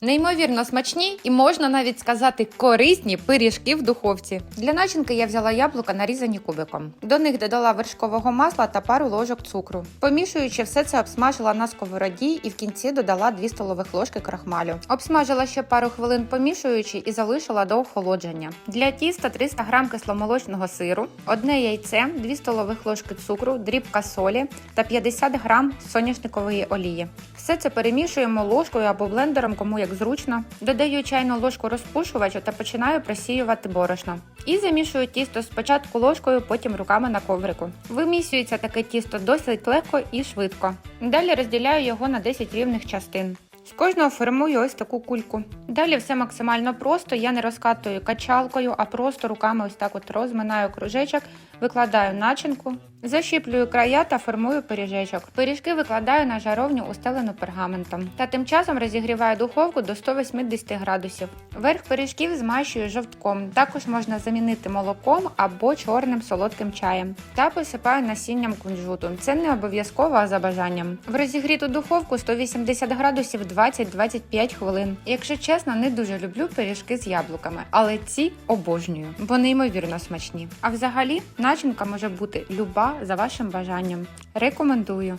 Неймовірно смачні і можна навіть сказати корисні пиріжки в духовці. Для начинки я взяла яблука, нарізані кубиком. До них додала вершкового масла та пару ложок цукру. Помішуючи, все це обсмажила на сковороді і в кінці додала 2 столових ложки крахмалю. Обсмажила ще пару хвилин помішуючи і залишила до охолодження. Для тіста 300 г кисломолочного сиру, одне яйце, 2 столових ложки цукру, дрібка солі та 50 г соняшникової олії. Все це перемішуємо ложкою або блендером, кому як зручно. Додаю чайну ложку розпушувачу та починаю просіювати борошно. І замішую тісто спочатку ложкою, потім руками на коврику. Вимісюється таке тісто досить легко і швидко. Далі розділяю його на 10 рівних частин. З кожного формую ось таку кульку. Далі все максимально просто. Я не розкатую качалкою, а просто руками ось так от розминаю кружечок, викладаю начинку, защіплюю края та формую пиріжечок. Пиріжки викладаю на жаровню, устелену пергаментом. Та тим часом розігріваю духовку до 180 градусів. Верх пиріжків змащую жовтком. Також можна замінити молоком або чорним солодким чаєм. Та посипаю насінням кунжуту. Це не обов'язково, а за бажанням. В розігріту духовку 180 градусів 20-25 хвилин. Якщо чесно, не дуже люблю пиріжки з яблуками, але ці обожнюю, бо неймовірно смачні. А взагалі, начинка може бути люба за вашим бажанням. Рекомендую.